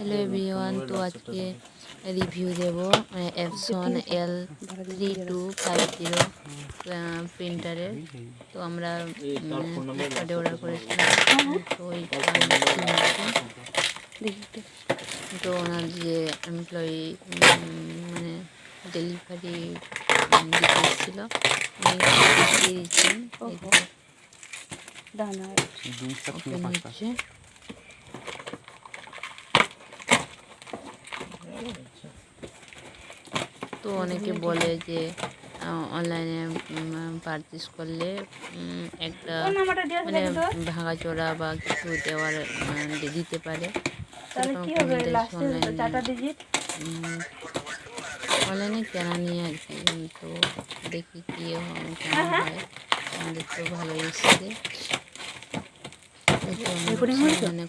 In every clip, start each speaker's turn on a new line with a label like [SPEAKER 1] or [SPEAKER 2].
[SPEAKER 1] Hello everyone তো আজকে review দেব Epson L three two five zero প্রিন্টারের তো আমরা ফ্লিপকার্টে অর্ডার করেছিলাম। তো তো ওনার যে এমপ্লয়ি মানে ডেলিভারি দিতে এসেছিল উনি দিচ্ছেন
[SPEAKER 2] দানার
[SPEAKER 1] ওপেন হচ্ছে। তো অনেকে বলে যে অনলাইনে পারচেস করলে একটা মানে ভাঙাচোরা বা কিছু দেওয়ার দিতে পারে। অনলাইনে কেনা নিয়ে আর কি তো দেখি কি হয়, কেমন হয়। আমাদের তো ভালো এসছে।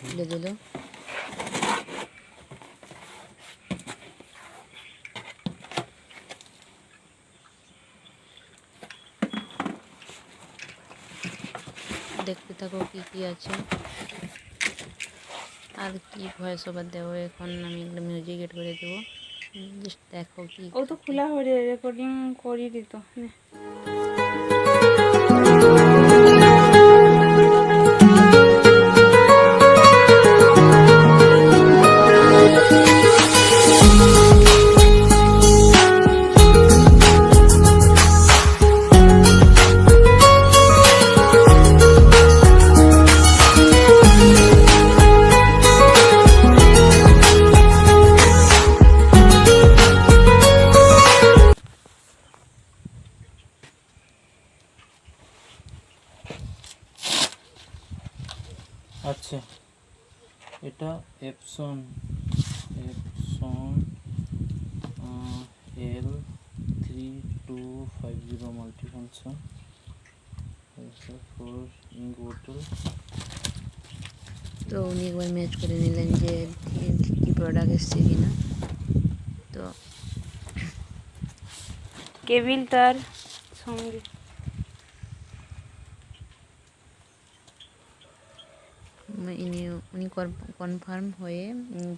[SPEAKER 1] খুলে দিল। দেখতে থাকো কি কি আছে। আর কি ভয়েস ওভার দেবো এখন আমি একটা মিউজিক এড করে দেবো। জাস্ট দেখো কি
[SPEAKER 2] ও তো খোলা হয়ে রেকর্ডিং করিয়ে দিত। নে।
[SPEAKER 3] আচ্ছা। এটা Epson Epson L three two five zero multifunction four ink বোতল
[SPEAKER 1] তো উনি একবার ম্যাচ করে নিলেন যে কী প্রোডাক্ট এসছে কিনা। তো
[SPEAKER 2] কেবিল তার সঙ্গে।
[SPEAKER 1] ইনি, উনি কনফার্ম হয়ে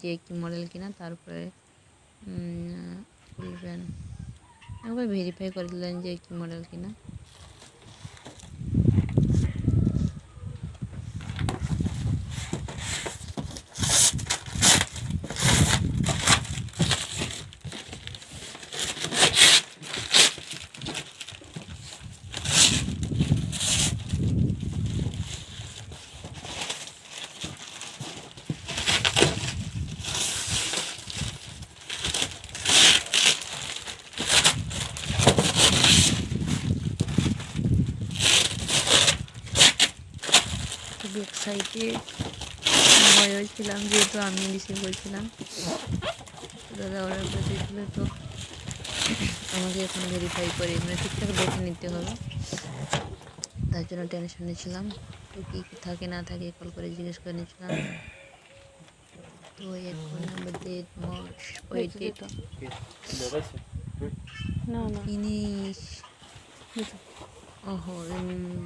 [SPEAKER 1] যে কি মডেল কিনা, তারপরে বলবেন। একবার ভেরিফাই করে দিলেন যে কি মডেল কিনা। খুবই এক্সাইটেড হয়েছিলাম যেহেতু আমি রিসিভ করেছিলাম। দাদা করে দিয়েছিল তো আমাকে এখন ভেরিফাই করে মানে ঠিকঠাক দেখে নিতে হবে। তার জন্য টেনশনে ছিলাম। তো কী কী থাকে না থাকে কল করে জিজ্ঞেস করে নিয়েছিলাম। তো এখন আমাদের
[SPEAKER 2] না না।
[SPEAKER 1] জিনিস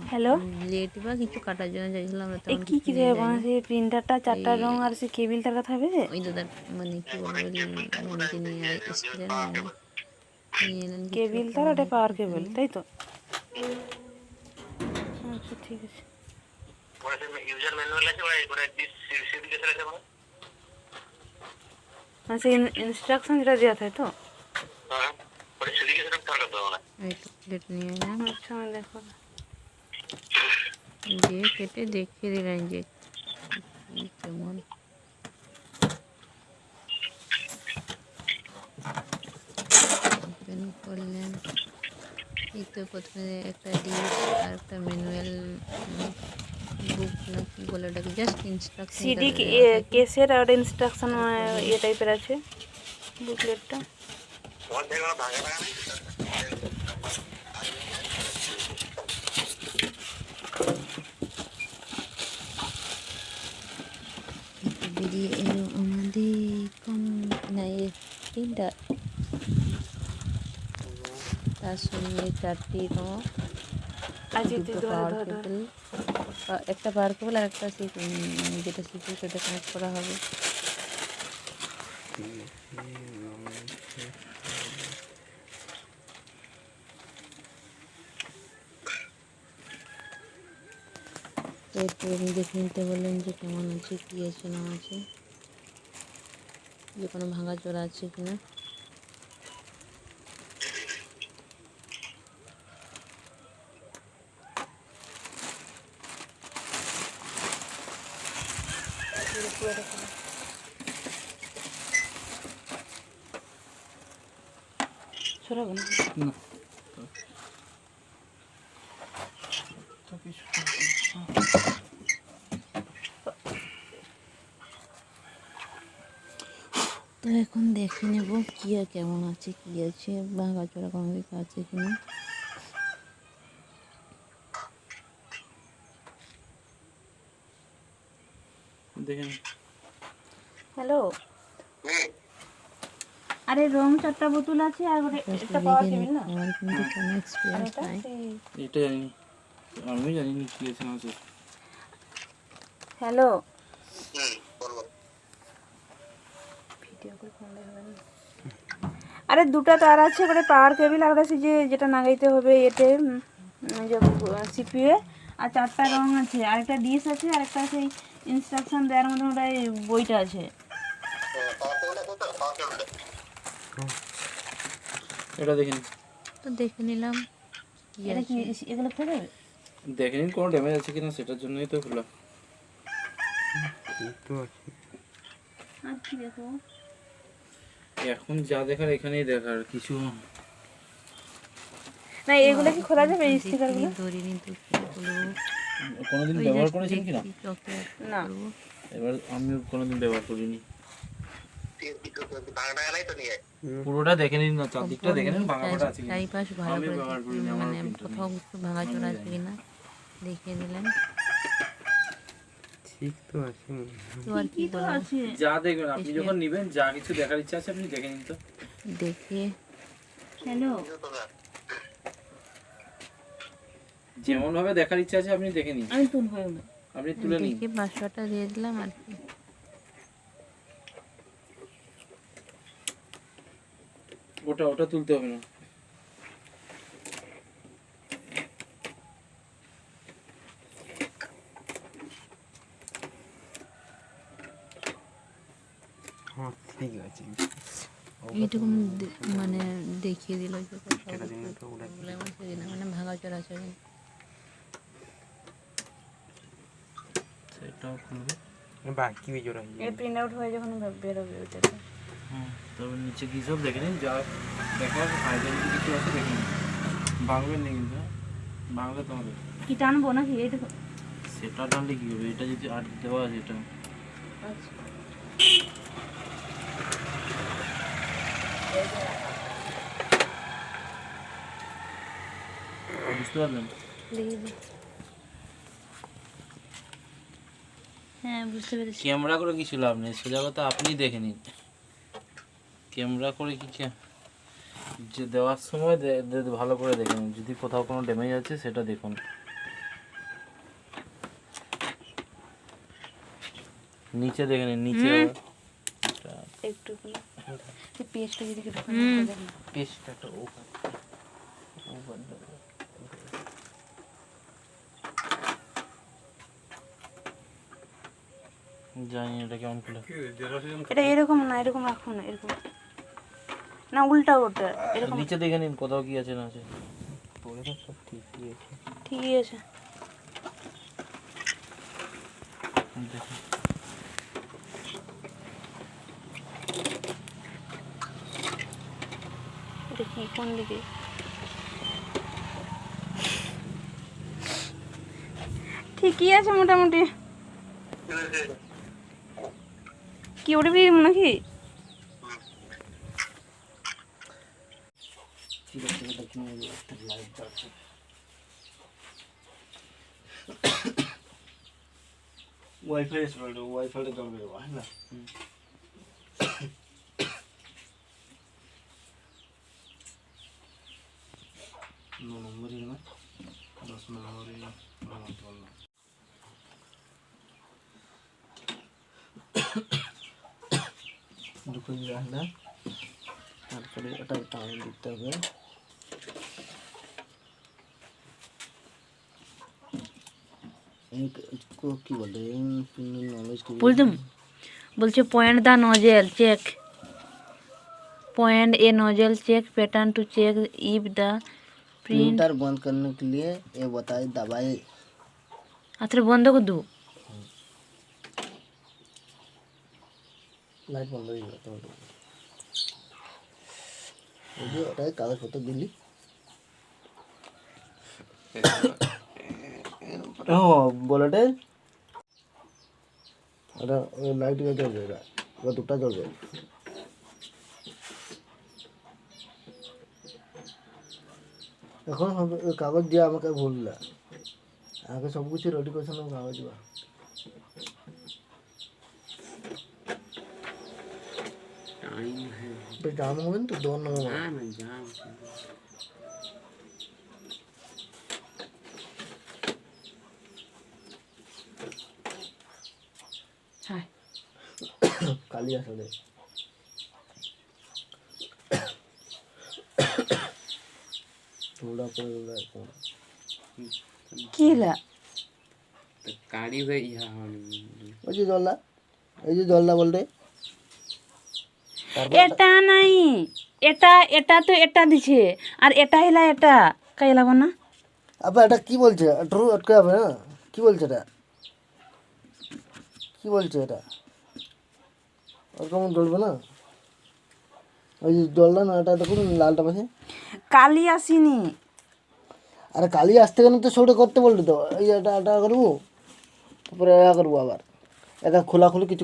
[SPEAKER 2] হ্যালো?
[SPEAKER 1] লেট বা কিছু কাটার জন্য চাইছিলাম না
[SPEAKER 2] কি কি রে। মানে সেই প্রিন্টারটা চারটা রং আর সেই কেবিলটার কথা ভেবে?
[SPEAKER 1] ওই দাদার মানে কি বলব মানে এসেছিলেন উনি নিয়ে এলেন কিছু
[SPEAKER 2] কেবিল
[SPEAKER 1] একটা
[SPEAKER 2] তার ওটা পাওয়ার কেবল তাই তো? আচ্ছা ঠিক আছে।
[SPEAKER 4] ইউজার ম্যানুয়াল আছে ওটা ওটা ডিস সিডিকেশন আছে মানে
[SPEAKER 2] মানে সেই ইনস্ট্রাকশন যেটা দেওয়া থাকে তো?
[SPEAKER 4] হ্যাঁ।
[SPEAKER 2] আচ্ছা দেখো।
[SPEAKER 1] দিয়ে কেটে দেখিয়ে দিলেন যে কেমন। ওপেন করলেন এই তো প্রথমে একটা ডিস আর একটা ম্যানুয়াল বুক না কি বলে ওটাকে। জাস্ট ইনস্ট্রাকশন
[SPEAKER 2] সিডি কেসের আর ইনস্ট্রাকশন ইয়ে টাইপের আছে বুকলেটটা
[SPEAKER 1] তার সঙ্গে চারটি
[SPEAKER 2] আচ্ছা
[SPEAKER 1] দুটো পাওয়ার কেবল একটা পাওয়ার কেবল আর একটা সেই যেটা সিপি সেটা কানেক্ট করা হবে। তো একটু দেখে নিতে বললেন যে কেমন আছে, কী আছে, না আছে, যে কোনো ভাঙা চোরা আছে কি না এখন দেখে নেব কী আর কেমন আছে কী আছে ভাঙা চোরা কোনো দিকে আছে কি না।
[SPEAKER 2] হ্যালো। আরে রং চারটা বোতল আছে আর ওটা একটা টেবিল
[SPEAKER 1] নিই,
[SPEAKER 2] না
[SPEAKER 1] আমার কিন্তু কোনো
[SPEAKER 2] আর
[SPEAKER 1] এক্সপিরিয়েন্স নাই।
[SPEAKER 3] এটা জানি আমি জানি না কি আছে না আছে।
[SPEAKER 2] হ্যালো
[SPEAKER 4] হুম বলব
[SPEAKER 2] ভিডিও করে ফোন হবে না আরে দুটো তার আছে একটা পাওয়ার কেবিল আর একটা যে যেটা লাগাইতে হবে এতে সিপিএ আর চারটা রং আছে আর একটা ডিশ আছে আর একটা সেই ইনস্ট্রাকশন দেওয়ার মধ্যে ওটা এই বইটা আছে।
[SPEAKER 3] এটা দেখেন
[SPEAKER 1] তো দেখে নিলাম
[SPEAKER 2] এটা কি এগুলো
[SPEAKER 3] দেখে নিন কোনো ড্যামেজ আছে কিনা সেটার জন্যই তো খোলা।
[SPEAKER 2] আর কি দেখো?
[SPEAKER 3] এখন যা দেখার এখানেই দেখার কিছু
[SPEAKER 2] না এগুলো কি খোলা যাবে এই স্টিকারগুলো
[SPEAKER 1] ধরিনি তো কী
[SPEAKER 3] কোনোদিন ব্যবহার করেছেন কিনা?
[SPEAKER 1] দেখি চকলেট
[SPEAKER 2] না।
[SPEAKER 3] এবার আমিও কোনোদিন ব্যবহার করিনি। পুরোটা দেখে নিন না চারদিকটা দেখে নিন ভাঙা ফাটা আছে কিনা।
[SPEAKER 1] চারিপাশ ভালো
[SPEAKER 3] আমি
[SPEAKER 1] করে
[SPEAKER 3] ব্যবহার করিনি,
[SPEAKER 1] মানে কোথাও একটু ভাঙা চোরা আছে কিনা দেখিয়ে দিলেন।
[SPEAKER 5] ঠিক তো আছে।
[SPEAKER 1] কি বলব
[SPEAKER 2] আছে।
[SPEAKER 3] যা দেখবেন আপনি যখন নেবেন যা কিছু দেখার ইচ্ছা আছে আপনি দেখে নিন তো।
[SPEAKER 1] দেখে।
[SPEAKER 2] হ্যালো
[SPEAKER 3] যেমন ভাবে দেখার ইচ্ছা আছে আপনি দেখে নিন।
[SPEAKER 2] আমি তুলবো এগুলো
[SPEAKER 3] আপনি তুলে নিন।
[SPEAKER 1] দেখে দিয়ে দিলাম আর কি।
[SPEAKER 3] ওটা ওটা তুলতে হবে না
[SPEAKER 5] হ্যাঁ ঠিক আছে
[SPEAKER 1] এইটুকু মানে দেখিয়ে দিল মানে ভাঙা
[SPEAKER 3] সেটাও খুলবে।
[SPEAKER 5] বাকি
[SPEAKER 2] প্রিন্ট আউট হয়ে যখন বেরোবে ওটা।
[SPEAKER 3] হুম তবে নিচে কি সব দেখে নিন যা দেখার ফায়দা কিছু আছে দেখে নিন। ভাঙবেন না কিন্তু? ভাঙলে তোমাদের।
[SPEAKER 2] কি টানবো নাকি? এইটা
[SPEAKER 3] সেটা টানলে কি হবে? এটা যদি আট দেওয়া আছে এটা। বুঝতে পারলেন?
[SPEAKER 2] হ্যাঁ বুঝতে পেরেছি।
[SPEAKER 3] ক্যামেরা করে কিছু লাভ নেই সোজা কথা আপনি দেখে নিন। ক্যামেরা করে কি যে দেওয়ার সময় ভালো করে দেখে নিন। যদি কোথাও কোনো ড্যামেজ আছে সেটা দেখুন। নিচে দেখে নিন নিচে
[SPEAKER 2] একটু পেস্টটা যদি
[SPEAKER 3] পেস্টটা একটা ওভার ওভার জানি এটা কেমন খুলে।
[SPEAKER 2] এটা এরকম না এরকম রাখো না এরকম। না উল্টা ওটা এরকম।
[SPEAKER 3] নিচে দেখে নিন কোথাও কি আছে না আছে।
[SPEAKER 5] পরে তো সব ঠিকই আছে।
[SPEAKER 2] ঠিকই আছে।
[SPEAKER 3] দেখুন
[SPEAKER 2] এটা কি কোন দিকে? ঠিকই আছে মোটামুটি। কি উঠবি নাকি
[SPEAKER 3] ওয়াইফাই চলবে ওয়াইফাইটা চলবে না ন না দশ নম্বরই না বললাম দুটো রাখলে তারপরে ওটা টাইম দিতে হবে
[SPEAKER 5] কি বলে নলেজ
[SPEAKER 1] বুঝলাম বলছে point the nozzle check point A nozzle check pattern to check if the print
[SPEAKER 5] printer बंद करने के लिए ये बताए दबाए
[SPEAKER 1] আচ্ছা বন্ধ করে দেবো
[SPEAKER 5] লাইট বন্ধ হয়ে গেল তোমার ওই যে ওটাই কাগজপত্র দিলি। হ্যাঁ বলেটে? ওটা লাইট জ্বলবে এটা। ওটা দুটা জ্বলবে। এখন কাগজ দিয়ে আমাকে ভুললা আগে সব কিছু রেডি করছিলাম কাগজ বা তো জাম হবে না তো দোকান নেব
[SPEAKER 1] হ্যাঁ
[SPEAKER 5] কালি আসলে তোমরা করে দিলে এখন
[SPEAKER 2] কি হলো
[SPEAKER 5] ওই যে জল্লা এই যে জল্লা বলতে
[SPEAKER 2] এটা নাই। এটা এটা তো এটা দিছে। আর এটা হইলা এটা। কাই লাগো না।
[SPEAKER 5] আবার এটা কি বলছে? একটু আটকে যাবে না কি বলছে এটা? কি বলছে এটা? ওরকম জ্বলবে না? ওই যে জলটা না এটা দেখুন লালটা পাশে।
[SPEAKER 2] কালি আসিনি।
[SPEAKER 5] আরে কালি আসতে গেলে তো সেটা করতে বললি তো। এই এটা এটা করব। তারপরে এটা করব আবার। এটা খোলাখুলি কিছু